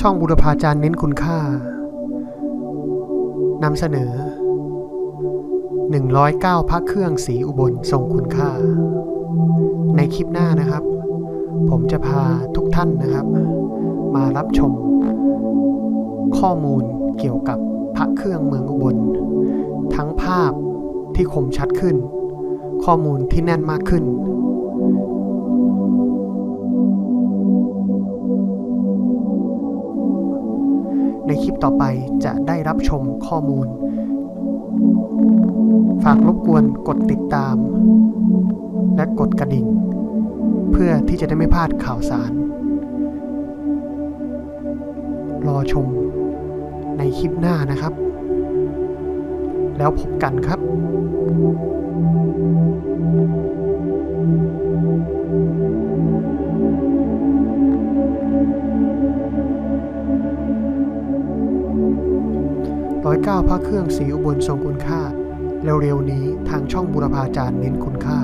ช่องบุรพาจารย์เน้นคุณค่านำเสนอ 109 พระเครื่องสีอุบลทรงคุณค่า ในคลิปหน้านะครับ ผมจะพาทุกท่านนะครับ มารับชม ข้อมูลเกี่ยวกับพระเครื่องเมืองอุบล ทั้งภาพที่คมชัดขึ้น ข้อมูลที่แน่นมากขึ้น ในคลิปต่อไปจะได้รับชมข้อมูล ฝากรบกวนกดติดตาม และกดกระดิ่ง เพื่อที่จะได้ไม่พลาดข่าวสาร รอชมในคลิปหน้านะครับ แล้วพบกันครับ ร้อยเก้าพระเครื่องสีอุบลทรงคุณค่า เร็วๆนี้ทางช่องบุรพาจารย์เน้นคุณค่า